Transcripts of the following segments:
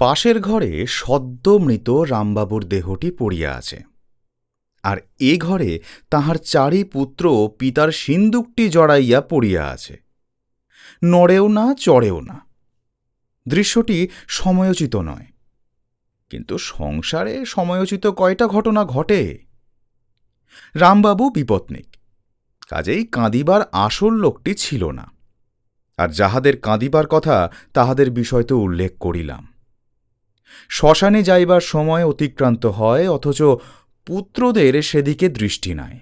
পাশের ঘরে সদ্য মৃত রামবাবুর দেহটি পড়িয়া আছে। আর এ ঘরে তাহার চারি পুত্র পিতার সিন্দুকটি জড়াইয়া পড়িয়া আছে। নড়েও না, চড়েও না। দৃশ্যটি সময়োচিত নয়। কিন্তু সংসারে সময়োচিত কয়টা ঘটনা ঘটে? রামবাবু বিপত্নিক। কাজেই কাঁদিবার আসল লোকটি ছিল না। আর যাহাদের কাঁদিবার কথা তাহাদের বিষয় তো উল্লেখ করিলাম। শ্মশানে যাইবার সময় অতিক্রান্ত হয়, অথচ পুত্রদের সেদিকে দৃষ্টি নাই।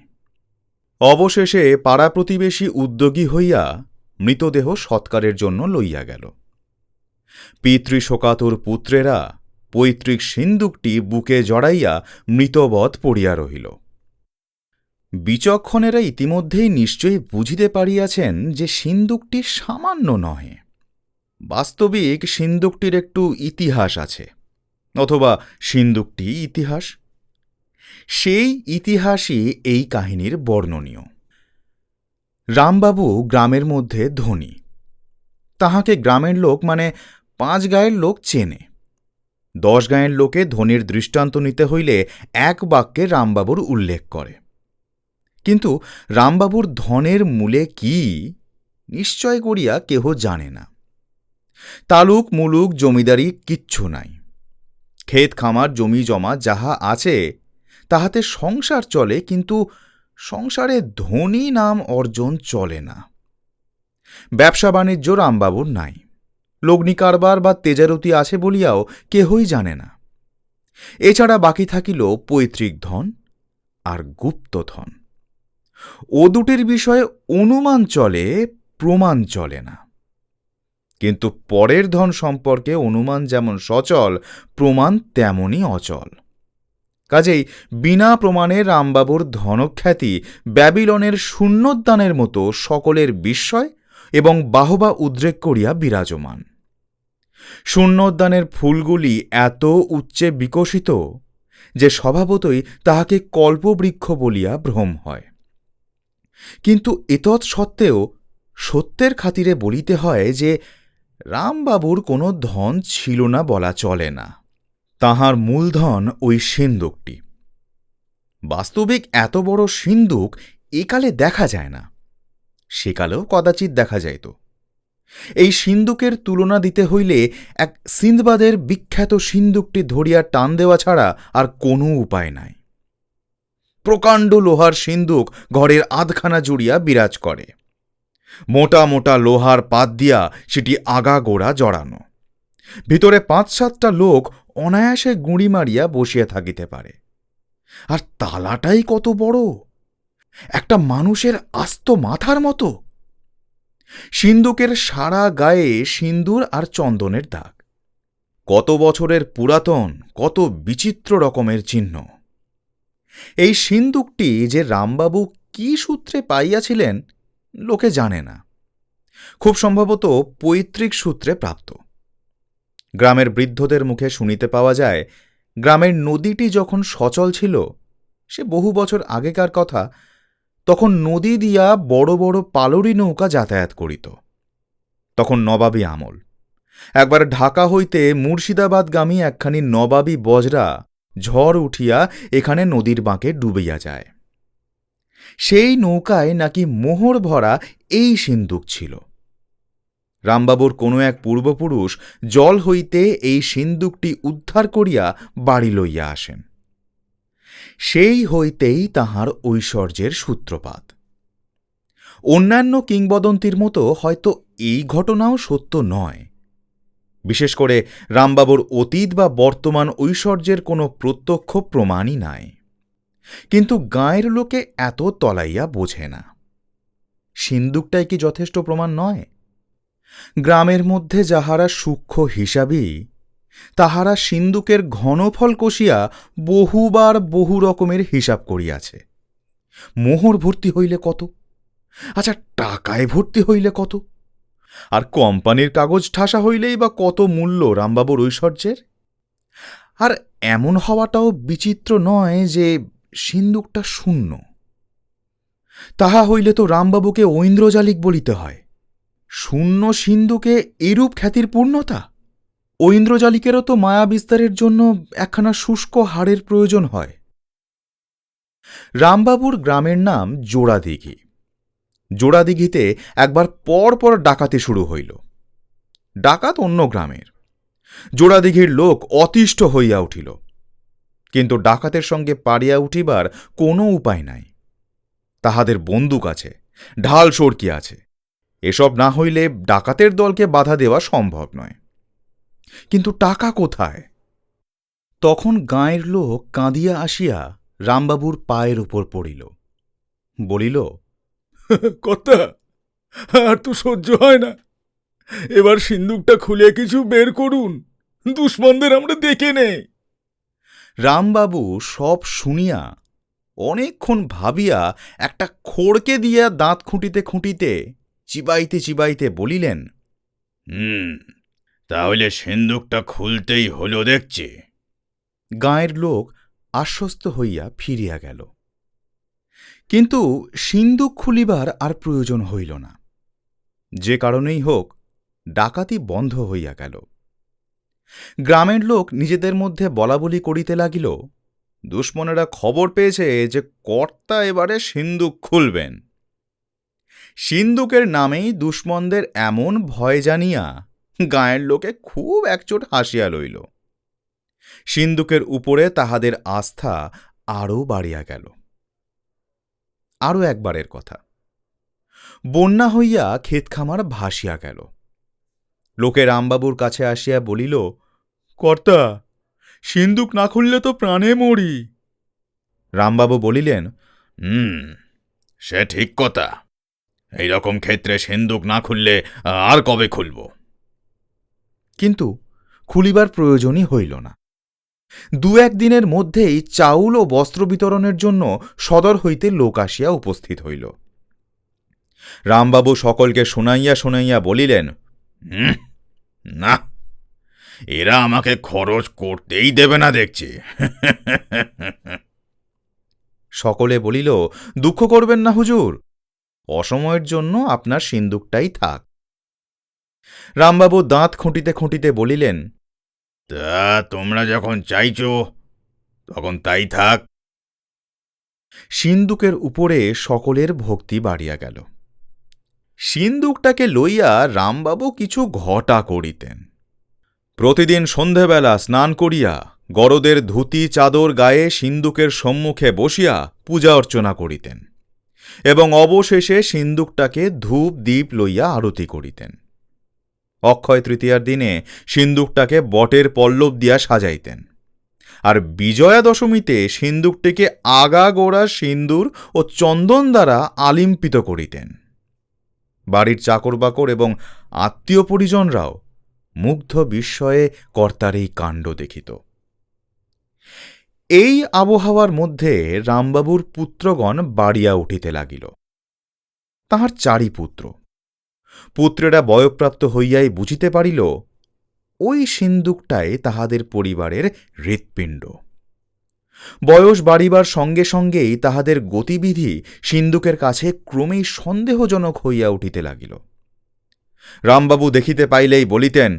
অবশেষে পাড়া প্রতিবেশী উদ্যোগী হইয়া মৃতদেহ সৎকারের জন্য লইয়া গেল। পিতৃশোকাতুর পুত্রেরা পৈতৃক সিন্দুকটি বুকে জড়াইয়া মৃতবধ পড়িয়া রহিল। বিচক্ষণেরা ইতিমধ্যেই নিশ্চয়ই বুঝিতে পারিয়াছেন যে সিন্দুকটি সামান্য নহে। বাস্তবিক সিন্দুকটির একটু ইতিহাস আছে। অথবা সিন্দুকটি ইতিহাস? সেই ইতিহাসই এই কাহিনীর বর্ণনীয়। রামবাবু গ্রামের মধ্যে ধনী। তাহাকে গ্রামের লোক মানে পাঁচ গায়ের লোক চেনে। দশ গায়ের লোকে ধনির দৃষ্টান্ত নিতে হইলে এক বাক্যে রামবাবুর উল্লেখ করে। কিন্তু রামবাবুর ধনের মূলে কি, নিশ্চয় করিয়া কেহ জানে না। তালুক, মুলুক, জমিদারি কিচ্ছু নাই। ক্ষেত খামার, জমি জমা যাহা আছে, তাহাতে সংসার চলে, কিন্তু সংসারে ধনী নাম অর্জন চলে না। ব্যবসা বাণিজ্য রামবাবুর নাই। লগ্নি কারবার বা তেজারতি আছে বলিয়াও কেহই জানে না। এছাড়া বাকি থাকিল পৈতৃক ধন আর গুপ্তধন ও দুটির বিষয়ে অনুমান চলে, প্রমাণ চলে না। কিন্তু পরের ধন সম্পর্কে অনুমান যেমন সচল, প্রমাণ তেমনই অচল। কাজেই বিনা প্রমাণে রামবাবুর ধনখ্যাতি ব্যাবিলনের শূন্যোদ্যানের মতো সকলের বিস্ময় এবং বাহবা উদ্রেক করিয়া বিরাজমান। শূন্যোদ্যানের ফুলগুলি এত উচ্চে বিকশিত যে স্বভাবতই তাহাকে কল্পবৃক্ষ বলিয়া ভ্রম হয়। কিন্তু এতৎ সত্ত্বেও সত্যের খাতিরে বলিতে হয় যে রামবাবুর কোনো ধন ছিল না বলা চলে না। তাহার মূলধন ওই সিন্দুকটি। বাস্তবিক এত বড় সিন্দুক একালে দেখা যায় না। সেকালেও কদাচিৎ দেখা যাইত। এই সিন্দুকের তুলনা দিতে হইলে এক সিন্দবাদের বিখ্যাত সিন্দুকটি ধরিয়া টান দেওয়া ছাড়া আর কোনো উপায় নাই। প্রকাণ্ড লোহার সিন্দুক ঘরের আধখানা জুড়িয়া বিরাজ করে। মোটা মোটা লোহার পাত দিয়া সেটি আগা গোড়া জড়ানো। ভিতরে পাঁচ সাতটা লোক অনায়াসে গুঁড়ি মারিয়া বসিয়া থাকিতে পারে। আর তালাটাই কত বড়! একটা মানুষের আস্ত মাথার মতো। সিন্দুকের সারা গায়ে সিন্দুর আর চন্দনের দাগ। কত বছরের পুরাতন, কত বিচিত্র রকমের চিহ্ন। এই সিন্দুকটি যে রামবাবু কি সূত্রে পাইয়াছিলেন লোকে জানে না। খুব সম্ভবত পৈতৃক সূত্রে প্রাপ্ত। গ্রামের বৃদ্ধদের মুখে শুনিতে পাওয়া যায়, গ্রামের নদীটি যখন সচল ছিল, সে বহু বছর আগেকার কথা, তখন নদী দিয়া বড় বড় পালরি নৌকা যাতায়াত করিত। তখন নবাবী আমল। একবার ঢাকা হইতে মুর্শিদাবাদগামী একখানি নবাবী বজরা ঝড় উঠিয়া এখানে নদীর বাঁকে ডুবিয়া যায়। সেই নৌকায় নাকি মোহর ভরা এই সিন্দুক ছিল। রামবাবুর কোনো এক পূর্বপুরুষ জল হইতে এই সিন্দুকটি উদ্ধার করিয়া বাড়ি লইয়া আসেন। সেই হইতেই তাহার ঐশ্বর্যের সূত্রপাত। অন্যান্য কিংবদন্তির মতো হয়তো এই ঘটনাও সত্য নয়। বিশেষ করে রামবাবুর অতীত বা বর্তমান ঐশ্বর্যের কোনো প্রত্যক্ষ প্রমাণই নাই। কিন্তু গাঁয়ের লোকে এত তলাইয়া বোঝে না। সিন্দুকটাই কি যথেষ্ট প্রমাণ নয়? গ্রামের মধ্যে যাহারা সূক্ষ্ম হিসাবী, তাহারা সিন্দুকের ঘনফল কষিয়া বহুবার বহু রকমের হিসাব করিয়াছে। মোহর ভর্তি হইলে কত? আচ্ছা টাকায় ভর্তি হইলে কত? আর কোম্পানির কাগজ ঠাসা হইলেই বা কত মূল্য রামবাবুর ঐশ্বর্যের? আর এমন হওয়াটাও বিচিত্র নয় যে সিন্দুকটা শূন্য। তাহা হইলে তো রামবাবুকে ঐন্দ্রজালিক বলিতে হয়। শূন্য সিন্ধুকে এরূপ খ্যাতির পূর্ণতা? ঐন্দ্রজালিকেরও তো মায়া বিস্তারের জন্য একখানা শুষ্ক হাড়ের প্রয়োজন হয়। রামবাবুর গ্রামের নাম জোড়াদিঘি। জোড়াদিঘিতে একবার পর পর ডাকাতি শুরু হইল। ডাকাত অন্য গ্রামের। জোড়াদিঘির লোক অতিষ্ঠ হইয়া উঠিল। কিন্তু ডাকাতের সঙ্গে পারিয়া উঠিবার কোনো উপায় নাই। তাহাদের বন্দুক আছে, ঢাল সরকি আছে। এসব না হইলে ডাকাতের দলকে বাধা দেওয়া সম্ভব নয়। কিন্তু টাকা কোথায়? তখন গাঁয়ের লোক কাঁদিয়া আসিয়া রামবাবুর পায়ের উপর পড়িল। বলিল, কর্তা, আর তো সহ্য হয় না। এবার সিন্দুকটা খুলে কিছু বের করুন। দুশ্মনদের আমরা দেখে নেই। রামবাবু সব শুনিয়া অনেকক্ষণ ভাবিয়া একটা খড়কে দিয়া দাঁত খুঁটিতে খুঁটিতে চিবাইতে চিবাইতে বলিলেন হুম তাহলে সিন্দুকটা খুলতেই হলো দেখছি। গাঁয়ের লোক আশ্বস্ত হইয়া ফিরিয়া গেল। কিন্তু সিন্দুক খুলিবার আর প্রয়োজন হইল না। যে কারণেই হোক ডাকাতি বন্ধ হইয়া গেল। গ্রামের লোক নিজেদের মধ্যে বলাবলি করিতে লাগিল। দুশ্মনেরা খবর পেয়েছে যে কর্তা এবারে সিন্দুক খুলবেন। সিন্দুকের নামেই দুশ্মনদের এমন ভয় জানিয়া গাঁয়ের লোকে খুব একচোট হাসিয়া লইল। সিন্দুকের উপরে তাহাদের আস্থা আরও বাড়িয়া গেল। আরও একবারের কথা। বন্যা হইয়া ক্ষেতখামার ভাসিয়া গেল। লোকে রামবাবুর কাছে আসিয়া বলিল কর্তা সিন্দুক না খুললে তো প্রাণে মরি। রামবাবু বলিলেন হুম সে ঠিক কথা। এই রকম ক্ষেত্রে সিন্দুক না খুললে আর কবে খুলব? কিন্তু খুলিবার প্রয়োজনই হইল না। দু একদিনের মধ্যেই চাউল ও বস্ত্র বিতরণের জন্য সদর হইতে লোক আসিয়া উপস্থিত হইল। রামবাবু সকলকে শোনাইয়া শোনাইয়া বলিলেন হুম, না এরা আমাকে খরচ করতেই দেবে না দেখছি। সকলে বলিল দুঃখ করবেন না হুজুর। অসময়ের জন্য আপনার সিন্দুকটাই থাক। রামবাবু দাঁত খুঁটিতে খুঁটিতে বলিলেন তা তোমরা যখন চাইছ তখন তাই থাক। সিন্দুকের উপরে সকলের ভক্তি বাড়িয়া গেল। সিন্দুকটাকে লইয়া রামবাবু কিছু ঘটা করিতেন। প্রতিদিন সন্ধেবেলা স্নান করিয়া গরদের ধুতি, চাদর গায়ে সিন্দুকের সম্মুখে বসিয়া পূজা অর্চনা করিতেন এবং অবশেষে সিন্দুকটাকে ধূপ দ্বীপ লইয়া আরতি করিতেন। অক্ষয় তৃতীয়ার দিনে সিন্দুকটাকে বটের পল্লব দিয়া সাজাইতেন আর বিজয়া দশমীতে সিন্দুকটিকে আগা গোড়া সিন্দুর ও চন্দন দ্বারা আলিম্পিত করিতেন। বাড়ির চাকর বাকর এবং আত্মীয় পরিজনরাও মুগ্ধ বিস্ময়ে কর্তার এই কাণ্ড দেখিত। এই আবহাওয়ার মধ্যে রামবাবুর পুত্রগণ বাড়িয়া উঠিতে লাগিল। তাহার চারি পুত্র। পুত্রেরা বয়প্রাপ্ত হইয়াই বুঝিতে পারিল ওই সিন্দুকটাই তাহাদের পরিবারের হৃৎপিণ্ড। বয়স বাড়িবার সঙ্গে সঙ্গেই তাহাদের গতিবিধি সিন্দুকের কাছে ক্রমেই সন্দেহজনক হইয়া উঠিতে লাগিল। রামবাবু দেখিতে পাইলেই বলিতেন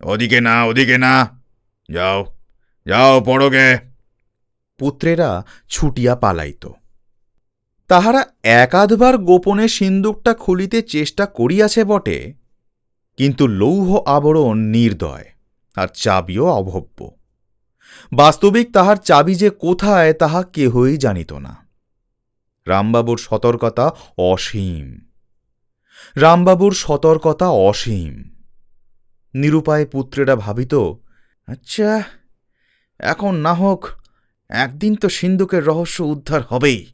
ওদিকে না ওদিকে না, যাও যাও পড়োগে। পুত্রেরা ছুটিয়া পালাইত। তাহারা একাধবার গোপনে সিন্দুকটা খুলিতে চেষ্টা করিয়াছে বটে, কিন্তু লৌহ আবরণ নির্দয় আর চাবিও অভব্য। বাস্তবিক তাহার চাবি যে কোথায়, তাহা কেহই জানিত না। রামবাবুর সতর্কতা অসীম। রামবাবুর সতর্কতা অসীম। নিরুপায় পুত্রেরা ভাবিত আচ্ছা এখন না হোক, একদিন তো সিন্ধুকের রহস্য উদ্ধার হবেই,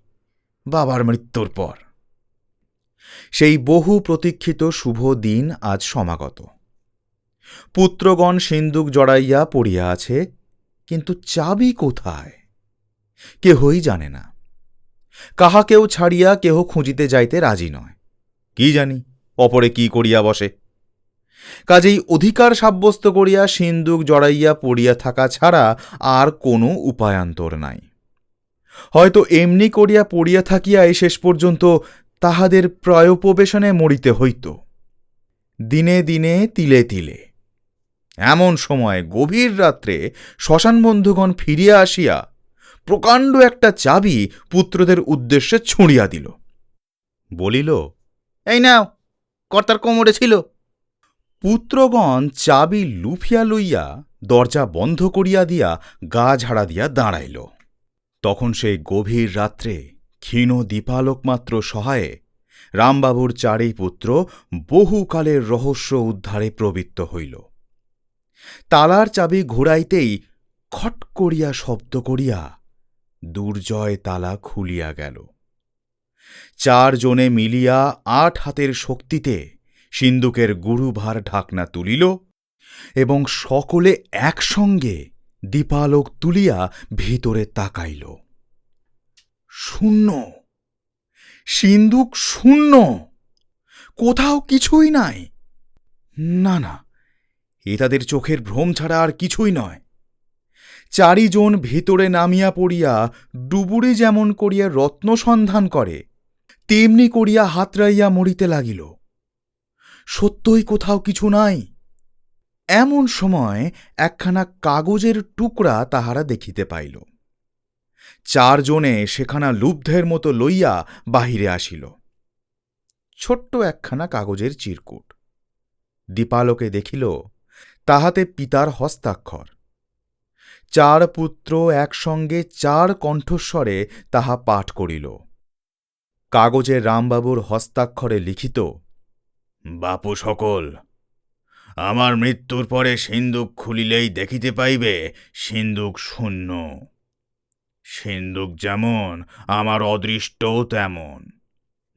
বাবার মৃত্যুর পর। সেই বহু প্রতীক্ষিত শুভ দিন আজ সমাগত। পুত্রগণ সিন্দুক জড়াইয়া পড়িয়া আছে কিন্তু চাবি কোথায়? কেহই জানে না। কাহাকেও ছাড়িয়া কেহ খুঁজিতে যাইতে রাজি নয়। কি জানি, অপরে কি করিয়া বসে। কাজেই অধিকার সাব্যস্ত করিয়া সিন্দুক জড়াইয়া পড়িয়া থাকা ছাড়া আর কোনো উপায়ান্তর নাই। হয়তো এমনি করিয়া পড়িয়া থাকিয়াই শেষ পর্যন্ত তাহাদের প্রায়োপবেশনে মরিতে হইত। দিনে দিনে তিলে তিলে এমন সময় গভীর রাত্রে শ্মশান বন্ধুগণ ফিরিয়া আসিয়া প্রকাণ্ড একটা চাবি পুত্রদের উদ্দেশ্যে ছুঁড়িয়া দিল। বলিল, এই নাও, কর্তার কোমরে ছিল। পুত্রগণ চাবি লুফিয়া লইয়া দরজা বন্ধ করিয়া দিয়া গা ঝাড়া দিয়া দাঁড়াইল। তখন সেই গভীর রাত্রে ক্ষীণ দীপালোক মাত্র সহায়ে রামবাবুর চারেই পুত্র বহুকালের রহস্য উদ্ধারে প্রবৃত্ত হইল। তালার চাবি ঘুরাইতেই খট করিয়া শব্দ করিয়া দুর্জয় তালা খুলিয়া গেল। চারজনে মিলিয়া আট হাতের শক্তিতে সিন্দুকের গুরুভার ঢাকনা তুলিল এবং সকলে একসঙ্গে দীপালোক তুলিয়া ভিতরে তাকাইল। শূন্য! সিন্দুক শূন্য! কোথাও কিছুই নাই। না না এ তাদের চোখের ভ্রম ছাড়া আর কিছুই নয়। চারিজন ভিতরে নামিয়া পড়িয়া ডুবুরি যেমন করিয়া রত্ন সন্ধান করে, তেমনি করিয়া হাতড়াইয়া মরিতে লাগিল। সত্যই কোথাও কিছু নাই। এমন সময় একখানা কাগজের টুকরা তাহারা দেখিতে পাইল। চারজনে সেখানা লুব্ধের মতো লইয়া বাহিরে আসিল। ছোট্ট একখানা কাগজের চিরকুট। দীপালোকে দেখিল তাহাতে পিতার হস্তাক্ষর। চার পুত্র একসঙ্গে চার কণ্ঠস্বরে তাহা পাঠ করিল। কাগজে রামবাবুর হস্তাক্ষরে লিখিত, বাপু সকল, আমার মৃত্যুর পরে সিন্দুক খুলিলেই দেখিতে পাইবে সিন্দুক শূন্য। সিন্দুক যেমন, আমার অদৃষ্টও তেমন,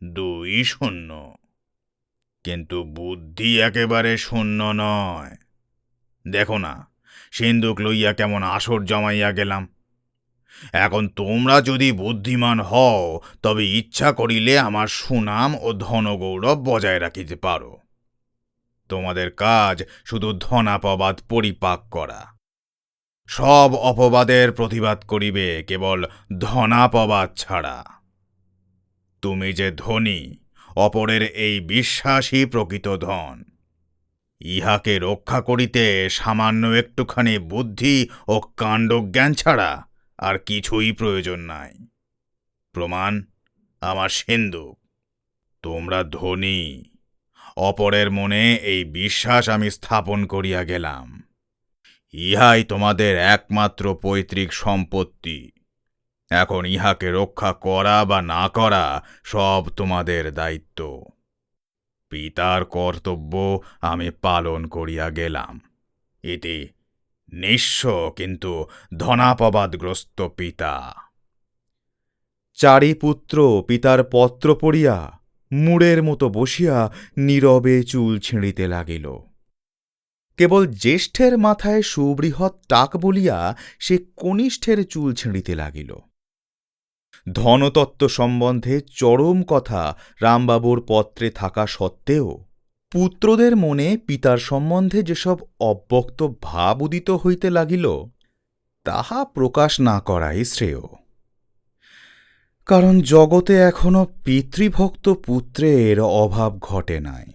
দুই শূন্য। কিন্তু বুদ্ধি একেবারে শূন্য নয়। দেখো না সিন্দুক লইয়া কেমন আসর জমাইয়া গেলাম। এখন তোমরা যদি বুদ্ধিমান হও, তবে ইচ্ছা করিলে আমার সুনাম ও ধনগৌরব বজায় রাখিতে পারো। তোমাদের কাজ শুধু ধনাপবাদ পরিপাক করা। সব অপবাদের প্রতিবাদ করিবে কেবল ধনাপবাদ ছাড়া। তুমি যে ধনী, অপরের এই বিশ্বাসই প্রকৃত ধন। ইহাকে রক্ষা করিতে সামান্য একটুখানি বুদ্ধি ও কাণ্ডজ্ঞান ছাড়া আর কিছুই প্রয়োজন নাই। প্রমাণ, আমার সিন্ধুক তোমরা ধনী। অপরের মনে এই বিশ্বাস আমি স্থাপন করিয়া গেলাম। ইহাই তোমাদের একমাত্র পৈতৃক সম্পত্তি। এখন ইহাকে রক্ষা করা বা না করা সব তোমাদের দায়িত্ব। পিতার কর্তব্য আমি পালন করিয়া গেলাম। এটি নিঃস্ব কিন্তু ধনাপবাদগ্রস্ত পিতা। চারি পুত্র পিতার পত্র পড়িয়া মুড়ের মতো বসিয়া নীরবে চুল ছিঁড়িতে লাগিল। কেবল জ্যেষ্ঠের মাথায় সুবৃহৎ টাক বলিয়া সে কনিষ্ঠের চুল ছিঁড়িতে লাগিল। ধনতত্ত্ব সম্বন্ধে চরম কথা রামবাবুর পত্রে থাকা সত্ত্বেও, পুত্রদের মনে পিতার সম্বন্ধে যেসব অব্যক্ত ভাব উদিত হইতে লাগিল, তাহা প্রকাশ না করাই শ্রেয়। কারণ জগতে এখনও পিতৃভক্ত পুত্রের অভাব ঘটে নাই।